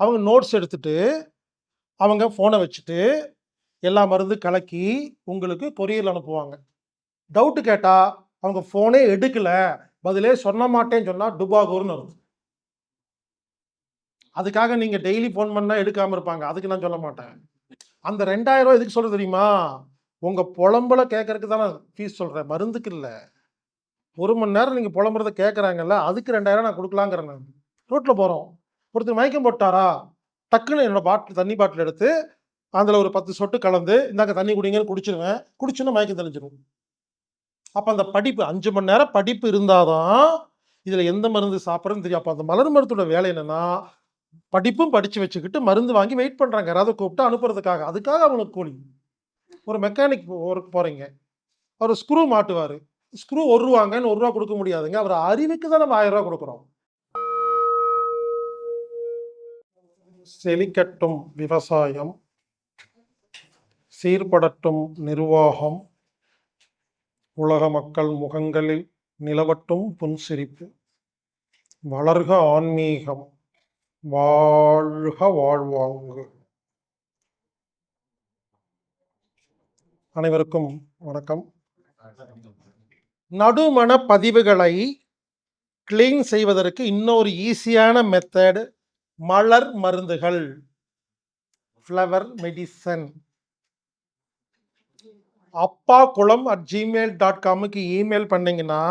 அவங்க நோட்ஸ் எடுத்துட்டு, அவங்க ஃபோனை வச்சுட்டு, எல்லா மருந்து கலக்கி உங்களுக்கு கொரியர்ல அனுப்புவாங்க. டவுட்டு கேட்டால் அவங்க ஃபோனே எடுக்கலை பதிலே சொன்ன மாட்டேன்னு சொன்னால் டுபாகூர்னு இருக்கும் அதுக்காக நீங்கள் டெய்லி ஃபோன் பண்ணால் எடுக்காமல் இருப்பாங்க. அதுக்கு நான் சொல்ல மாட்டேன். அந்த ரெண்டாயிரம் ரூபா எதுக்கு சொல்ல தெரியுமா? உங்கள் பொலம்பல கேட்கறதுக்கு தான் நான் ஃபீஸ் சொல்கிறேன் மருந்துக்கு இல்லை ஒரு மணி நேரம் நீங்கள் புலம்புறத கேட்குறாங்கல்ல அதுக்கு 2000 நான் கொடுக்கலாங்கிறேன் நான். ரோட்டில் போகிறோம் ஒருத்தர் மயக்கம் போட்டாரா, டக்குன்னு என்னோட பாட்டில் தண்ணி பாட்டில் எடுத்து, அதில் ஒரு 10 சொட்டு கலந்து, இந்தாக்க தண்ணி குடிங்கன்னு குடிச்சிருவேன். குடிச்சுன்னா மயக்கம் தெளிஞ்சிடும் அப்போ அந்த படிப்பு அஞ்சு மணி நேரம் படிப்பு இருந்தாதான் தான், எந்த மருந்து சாப்பிட்றதுன்னு தெரியும். அப்போ அந்த மலர் மருத்துவோட வேலை என்னென்னா படிப்பும் படித்து வச்சுக்கிட்டு, மருந்து வாங்கி வெயிட் பண்ணுறாங்க யாராவது கூப்பிட்டு அனுப்புறதுக்காக. அதுக்காக அவங்களுக்கு கூலி. ஒரு மெக்கானிக் ஒர்க் போகிறீங்க அவர் ஸ்க்ரூ மாட்டுவார் ஸ்க்ரூ ஒரு ரூபாங்கன்னு ஒரு ரூபா கொடுக்க முடியாதுங்க. அவர் அறிவுக்கு தான் நம்ம ஆயிரம் ரூபா கொடுக்குறோம் செழிக்கட்டும் விவசாயம். சீர்படட்டும் நிர்வாகம். உலக மக்கள் முகங்களில் நிலவட்டும் புன்சிரிப்பு. வளர்க ஆன்மீகம். வாழ்க வாழ்வாங்கு. அனைவருக்கும் வணக்கம். நடுமண பதிவுகளை கிளீன் செய்வதற்கு இன்னொரு ஈஸியான மெத்தடு மலர் மருந்துகள். Flower medicine. அப்பா குளம் அட் ஜிமெயில் டாட் காமுக்கு இமெயில் பண்ணீங்கன்னா,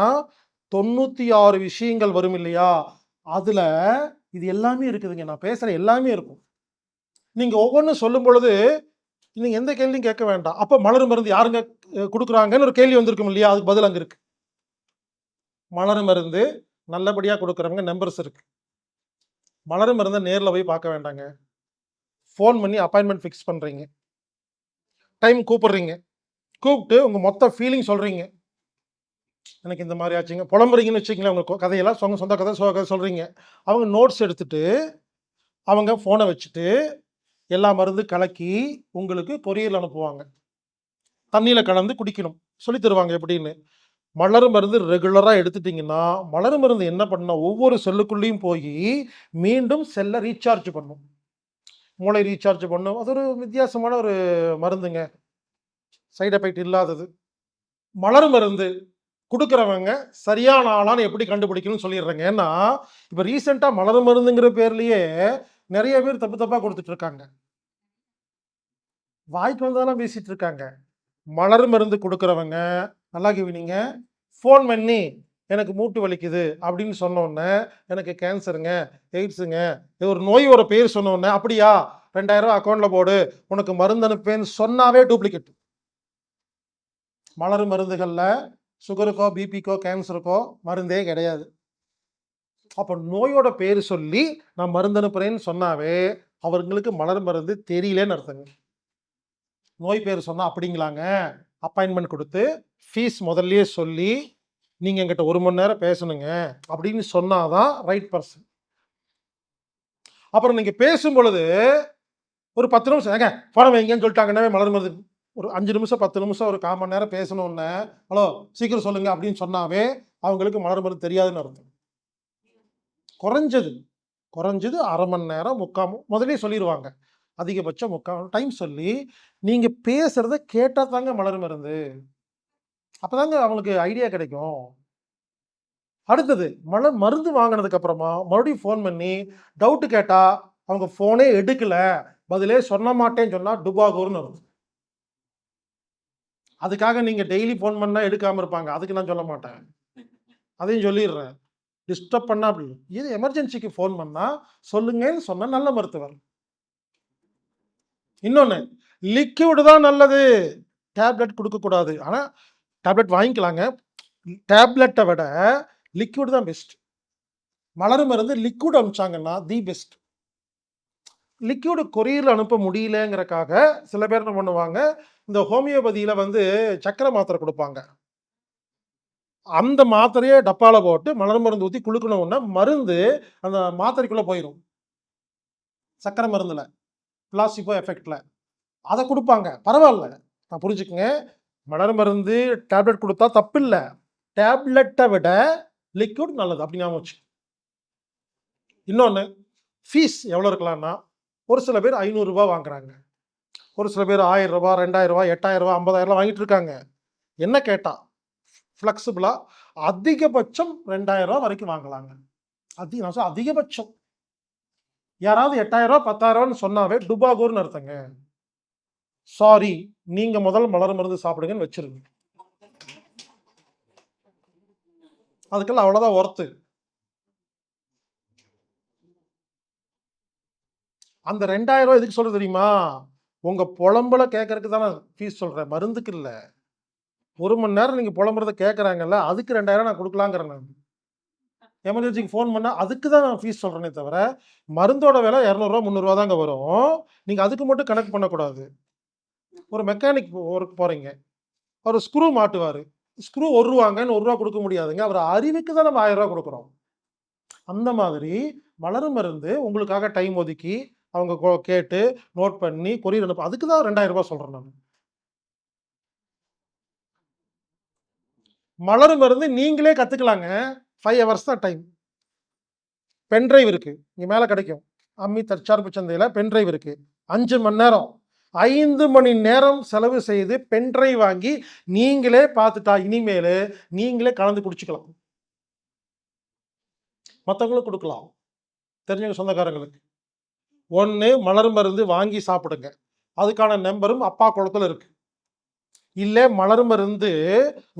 96 விஷயங்கள் வரும் இல்லையா? அதில் இது எல்லாமே இருக்குதுங்க. நான் பேசுகிற எல்லாமே இருக்கும். நீங்கள் ஒவ்வொன்றும் சொல்லும் பொழுது, நீங்கள் எந்த கேள்வியும் கேட்க வேண்டாம். அப்போ மலர் மருந்து யாருங்க கொடுக்குறாங்கன்னு ஒரு கேள்வி வந்திருக்கும் இல்லையா? அதுக்கு பதில் அங்கே இருக்குது மலர் மருந்து நல்லபடியாக கொடுக்குறவங்க நம்பர்ஸ் இருக்குது மலரும் இருந்தால் நேரில் போய் பார்க்க வேண்டாங்க. ஃபோன் பண்ணி அப்பாயின்மெண்ட் ஃபிக்ஸ் பண்ணுறீங்க டைம் கூப்பிடுறீங்க. கூப்பிட்டு உங்கள் மொத்த ஃபீலிங் சொல்கிறீங்க எனக்கு இந்த மாதிரி ஆச்சுங்க. புலம்புறீங்கன்னு வச்சுக்கங்களேன். உங்களுக்கு கதையெல்லாம் சொந்த சொந்த கதை சோக கதை சொல்கிறீங்க அவங்க நோட்ஸ் எடுத்துட்டு, அவங்க ஃபோனை வச்சுட்டு, எல்லா மருந்து கலக்கி உங்களுக்கு பொரியல் அனுப்புவாங்க. தண்ணியில் கலந்து குடிக்கணும். சொல்லி தருவாங்க எப்படின்னு. மலர் மருந்து ரெகுலராக எடுத்துட்டிங்கன்னா மலர் மருந்து என்ன பண்ணால் ஒவ்வொரு செல்லுக்குள்ளேயும் போய் மீண்டும் செல்லை ரீசார்ஜ் பண்ணும். மூளை ரீசார்ஜ் பண்ணும். அது ஒரு வித்தியாசமான ஒரு மருந்துங்க. சைட் எஃபெக்ட் இல்லாதது. மலர் மருந்து கொடுக்குறவங்க சரியான ஆளான்னு எப்படி கண்டுபிடிக்கணும்னு சொல்லிடுறேங்க. ஏன்னா, இப்போ ரீசெண்டாக மலர் மருந்துங்கிற பேர்லேயே நிறைய பேர் தப்பு தப்பாக கொடுத்துட்ருக்காங்க வாய்க்கு வந்ததெல்லாம் இருக்காங்க. மலர் மருந்து கொடுக்குறவங்க நல்லா கவனிங்க. ஃபோன் பண்ணி, எனக்கு மூட்டு வலிக்குது அப்படின்னு சொன்னோன்னே எனக்கு கேன்சருங்க, எய்ட்ஸுங்க, இது ஒரு நோயோட பேர் சொன்னோன்னே அப்படியா? ரெண்டாயிரம் அக்கௌண்ட்டில் போடு. உனக்கு மருந்து அனுப்பேன்னு சொன்னாவே டூப்ளிகேட். மலர் மருந்துகளில் சுகருக்கோ, பிபிக்கோ, கேன்சருக்கோ மருந்தே கிடையாது. அப்போ நோயோட பேர் சொல்லி, நான் மருந்து அனுப்புகிறேன்னு சொன்னாவே, அவங்களுக்கு மலர் மருந்து தெரியலன்னு அர்த்தங்க. நோய் பேர் சொன்னால் அப்படிங்களாங்க. அப்பாயின்மெண்ட் கொடுத்து ஃபீஸ் முதல்லையே சொல்லி, நீங்கள் என்கிட்ட ஒரு மணி நேரம் பேசணுங்க. அப்படின்னு சொன்னால் தான் ரைட் பர்சன் அப்புறம் நீங்க பேசும்பொழுது, ஒரு 10 நிமிஷம் ஏங்க ஃபோன வைங்கன்னு சொல்லிட்டாங்கன்னாவே மலர் மருந்து ஒரு அஞ்சு நிமிஷம், 10 நிமிஷம், ஒரு 1/4 மணி நேரம் பேசணும்னு ஹலோ சீக்கிரம் சொல்லுங்க அப்படின்னு சொன்னாவே, அவங்களுக்கு மலர் மருந்து தெரியாதுன்னு அர்த்தம். குறைஞ்சது குறைஞ்சது அரை மணி நேரம், முக்கால் முதலே சொல்லிடுவாங்க அதிகபட்சம் 3/4 டைம் சொல்லி, நீங்கள் பேசுகிறத கேட்டால் தாங்க மலர் மருந்து. அப்பதாங்க அவங்களுக்கு ஐடியா கிடைக்கும். அடுத்தது, மலர் மருந்து வாங்கினதுக்கு அப்புறமா, மறுபடியும் ஃபோன் பண்ணி, டவுட்டு கேட்டால் அவங்க ஃபோனே எடுக்கலை பதிலே சொல்ல மாட்டேன்னு சொன்னால் டுபாகூர்னு வரும் அதுக்காக நீங்கள் டெய்லி ஃபோன் பண்ணால் எடுக்காமல் இருப்பாங்க. அதுக்கு நான் சொல்ல மாட்டேன். அதையும் சொல்லிடுறேன். டிஸ்டர்ப் பண்ணா அப்படி இது எமர்ஜென்சிக்கு ஃபோன் பண்ணால் சொல்லுங்கன்னு சொன்னால் நல்ல மருத்துவர். இன்னொன்று லிக்யூடு தான் நல்லது. டேப்லெட் கொடுக்கக்கூடாது ஆனால் டேப்லெட் வாங்கிக்கலாங்க. டேப்லெட்டை விட லிக்யூடு தான் பெஸ்ட். மலர் மருந்து லிக்யூட் அனுப்பிச்சாங்கன்னா, தி பெஸ்ட். லிக்யூடு கொரியரில் அனுப்ப முடியலங்கிறக்காக, சில பேர் என்ன பண்ணுவாங்க, இந்த ஹோமியோபதியில் வந்து சக்கரை மாத்திரை கொடுப்பாங்க அந்த மாத்திரையை டப்பாவில் போட்டு, மலர் மருந்து ஊற்றி குளுக்கணும்னா மருந்து அந்த மாத்திரைக்குள்ளே போயிடும் சக்கரை மருந்தில் பிளாசிபோ எஃபெக்டில் அதை கொடுப்பாங்க. பரவாயில்ல. நான் புரிஞ்சுக்கங்க. மலர் மருந்து டேப்லெட் கொடுத்தா தப்பு இல்லை டேப்லெட்டை விட லிக்விட் நல்லது. அப்படி ஞாபகம் வச்சு. இன்னொன்று ஃபீஸ் எவ்வளோ இருக்கலாம்னா ஒரு சில பேர் ஐநூறுரூபா வாங்குறாங்க. ஒரு சில பேர் ஆயிரம் ரெண்டாயிரரூபா எட்டாயிரரூபா ஐம்பதாயிரரூபா எட்டாயிரம் ஐம்பதாயிரம் வாங்கிட்டு இருக்காங்க. என்ன கேட்டால் ஃப்ளெக்சிபிளாக அதிகபட்சம் ரெண்டாயிரரூபா வரைக்கும் வாங்கலாங்க. அதிக நான் அதிகபட்சம். யாராவது எட்டாயிரம் ரூபாய் பத்தாயிரம் சொன்னாவே டுபாகூர்னு அர்த்தங்க. சாரி நீங்க முதல் மலர் மருந்து சாப்பிடுங்கன்னு வச்சிருங்க. அதுக்கெல்லாம் அவ்வளவுதான் ஒர்த்து அந்த ரெண்டாயிரம் ரூபாய் எதுக்கு சொல்றது தெரியுமா? உங்க புலம்புல கேட்கறதுக்கு தானே ஃபீஸ் சொல்றேன். மருந்துக்கு இல்ல. ஒரு மணி நேரம் நீங்க புலம்புறத கேட்கறாங்கல்ல அதுக்கு ரெண்டாயிரம் நான் கொடுக்கலாங்கிறேன் நான். எமர்ஜென்சிக்கு ஃபோன் பண்ணால் அதுக்கு தான் நான் ஃபீஸ் சொல்கிறேனே தவிர மருந்தோட விலை இரநூறுவா முந்நூறுவா தாங்க வரும். நீங்கள் அதுக்கு மட்டும் கணக்கு பண்ணக்கூடாது. ஒரு மெக்கானிக் ஒர்க் போகிறீங்க அவர் ஸ்க்ரூ மாட்டுவார். ஸ்க்ரூ ஒரு ரூபாங்கன்னு ஒரு ரூபா கொடுக்க முடியாதுங்க. அவர் அறிவுக்கு தான் நம்ம ஆயிரம் ரூபா கொடுக்குறோம். அந்த மாதிரி மலரும் மருந்து உங்களுக்காக டைம் ஒதுக்கி அவங்க கேட்டு நோட் பண்ணி கொரியர் அனுப்ப அதுக்கு தான் ரெண்டாயிரம் ரூபாய் சொல்கிறேன் நான். மலரும் மருந்து நீங்களே கத்துக்கலாங்க. ஃபைவ் ஹவர்ஸ் தான் டைம் பென்ட்ரைவ் இருக்குது இங்கே மேலே கிடைக்கும். அம்மி தற்சார்பு பென் பென்ட்ரைவ் இருக்குது அஞ்சு மணி நேரம். ஐந்து மணி நேரம் செலவு செய்து பென்ட்ரைவ் வாங்கி நீங்களே பார்த்துட்டா இனிமேல் நீங்களே கலந்து குடிச்சுக்கலாம் மற்றவங்களுக்கு கொடுக்கலாம். தெரிஞ்சவங்க சொந்தக்காரங்களுக்கு. ஒன்று மலர் மருந்து வாங்கி சாப்பிடுங்க. அதுக்கான நம்பரும் அப்பா குளத்துல இருக்கு. இல்லை மலர் மருந்து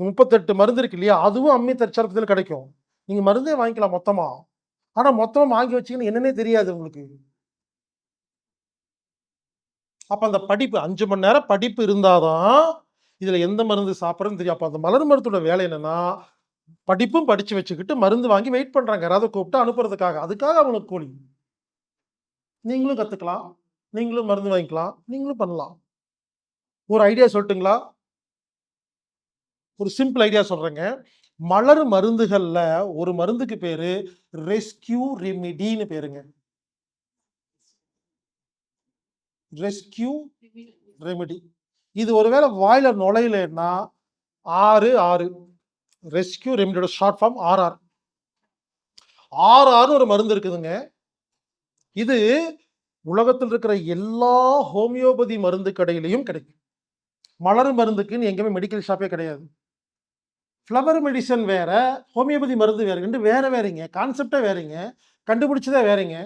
முப்பத்தெட்டு மருந்து இருக்கு இல்லையா? அதுவும் அம்மி தற்சார்பத்தில் கிடைக்கும். நீங்க மருந்தே வாங்கிக்கலாம் மொத்தமா. ஆனா மொத்தமா வாங்கி வச்சீங்கன்னு என்னன்னே தெரியாது உங்களுக்கு. அப்ப அந்த படிப்பு அஞ்சு மணி நேரம் படிப்பு இருந்தாதான் இதுல எந்த மருந்து சாப்பிட்றதுன்னு தெரியும். அப்ப அந்த மலர் மருந்தோட வேலை என்னன்னா படிப்பும் படிச்சு வச்சுக்கிட்டு மருந்து வாங்கி வெயிட் பண்றாங்க. யாராவது கூப்பிட்டு அனுப்புறதுக்காக. அதுக்காக அவங்களுக்கு கூலி. நீங்களும் கத்துக்கலாம். நீங்களும் மருந்து வாங்கிக்கலாம். நீங்களும் பண்ணலாம். ஒரு ஐடியா சொல்லட்டுங்களா? ஒரு சிம்பிள் ஐடியா சொல்றேங்க. மலர் மருந்துகளில் ஒரு மருந்துக்கு பேர் ரெஸ்கியூ ரெமிடின்னு பேருங்க. Rescue remedy. இது ஒருவேளை வாயில நுழையலன்னா ஆறு ஆறு. ரெஸ்கியூ ரெமிடியோட ஷார்ட் ஃபார்ம் ஆர்ஆர் ஆர்ஆர்னு ஒரு மருந்து இருக்குதுங்க. இது உலகத்தில் இருக்கிற எல்லா ஹோமியோபதி மருந்து கடையிலையும் கிடைக்கும். மலர் மருந்துக்குன்னு எங்கேயுமே மெடிக்கல் ஷாப்பே கிடையாது. ஃப்ளவர் மெடிசன் வேறு ஹோமியோபதி மருந்து வேறுங்கன்ட்டு வேறு வேறுங்க. கான்செப்டே வேறுங்க. கண்டுபிடிச்சதே வேறுங்க.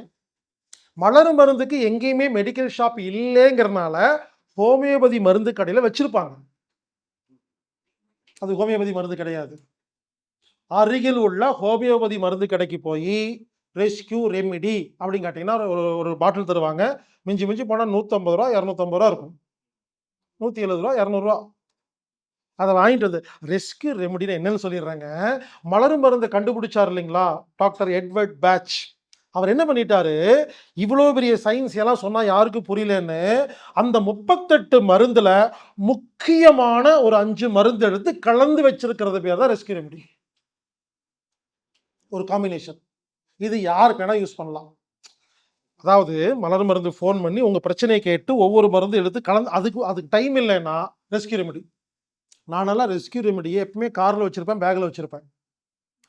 மலர் மருந்துக்கு எங்கேயுமே மெடிக்கல் ஷாப் இல்லைங்கிறனால ஹோமியோபதி மருந்து கடையில் வச்சுருப்பாங்க. அது ஹோமியோபதி மருந்து கிடையாது. அருகில் உள்ள ஹோமியோபதி மருந்து கடைக்கு போய் ரெஸ்கியூ ரெமிடி அப்படின்னு கேட்டிங்கன்னா ஒரு ஒரு பாட்டில் தருவாங்க. மிஞ்சி மிஞ்சி போனால் நூற்றம்பது ரூபா இரநூத்தம்பது ரூபா இருக்கும். நூற்றி எழுபது ரூபா இரநூறுவா அதை வாங்கிட்டு வந்து ரெஸ்கியூ ரெமடின்னு என்னன்னு சொல்லிடுறாங்க. மலர் மருந்தை கண்டுபிடிச்சார் இல்லைங்களா டாக்டர் எட்வர்ட் பேட்ச். அவர் என்ன பண்ணிட்டாரு? இவ்வளோ பெரிய சயின்ஸ் எல்லாம் சொன்னால் யாருக்கும் புரியலன்னு அந்த முப்பத்தெட்டு மருந்தில் முக்கியமான ஒரு அஞ்சு மருந்து எடுத்து கலந்து வச்சிருக்கிறது பேர் தான் ரெஸ்கியூ ரெமடி ஒரு காம்பினேஷன் இது யாருக்கு வேணால் யூஸ் பண்ணலாம். அதாவது மலர் மருந்து ஃபோன் பண்ணி உங்கள் பிரச்சனையை கேட்டு ஒவ்வொரு மருந்து எடுத்து கலந்து அதுக்கு அதுக்கு டைம் இல்லைன்னா ரெஸ்கியூ ரெமடி நானெல்லாம் ரெஸ்கியூ ரெமெடியை எப்பவுமே காரில் வச்சுருப்பேன் பேக்கில் வச்சுருப்பேன்.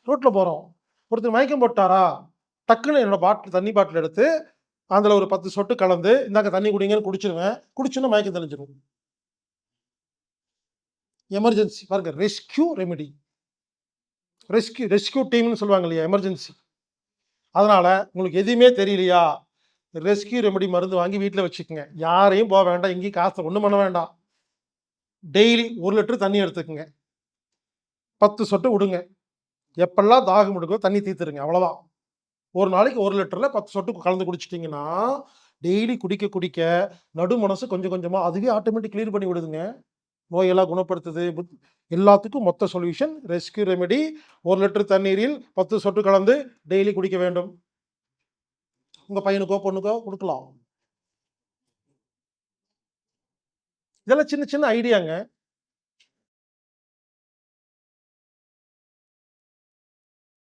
ரோட்டில் போகிறோம் ஒருத்தர் மயக்கம் போட்டாரா? டக்குன்னு என்னோடய பாட்டில் தண்ணி பாட்டில் எடுத்து அதில் ஒரு பத்து சொட்டு கலந்து இந்தாக்க தண்ணி குடிங்கன்னு குடிச்சிருவேன். குடிச்சுன்னா மயக்கம் தெளிஞ்சிருவோம் எமர்ஜென்சி பாருங்க ரெஸ்கியூ ரெமெடி ரெஸ்கியூ ரெஸ்கியூ டீம்னு சொல்லுவாங்க இல்லையா எமர்ஜென்சி அதனால் உங்களுக்கு எதுவுமே தெரியலையா? ரெஸ்கியூ ரெமெடி மருந்து வாங்கி வீட்டில் வச்சுக்கோங்க. யாரையும் போக வேண்டாம். எங்கேயும் காசை ஒன்றும் பண்ண வேண்டாம். டெய்லி ஒரு லிட்டர் தண்ணி எடுத்துக்கோங்க. பத்து சொட்டு விடுங்க. எப்பெல்லாம் தாகம் எடுக்கோ தண்ணி தீர்த்துருங்க அவ்வளோதான் ஒரு நாளைக்கு ஒரு லிட்டரில் பத்து சொட்டு கலந்து குடிச்சிட்டிங்கன்னா டெய்லி குடிக்க குடிக்க நடு மனசு கொஞ்சம் கொஞ்சமாக அதுவே ஆட்டோமேட்டிக் கிளியர் பண்ணி விடுதுங்க. நோயெல்லாம் குணப்படுத்துது. புத்- எல்லாத்துக்கும் மொத்த சொல்யூஷன் ரெஸ்கியூ ரெமெடி ஒரு லிட்டர் தண்ணீரில் பத்து சொட்டு கலந்து டெய்லி குடிக்க வேண்டும். உங்கள் பையனுக்கோ பொண்ணுக்கோ கொடுக்கலாம். இதெல்லாம் சின்ன சின்ன ஐடியாங்க.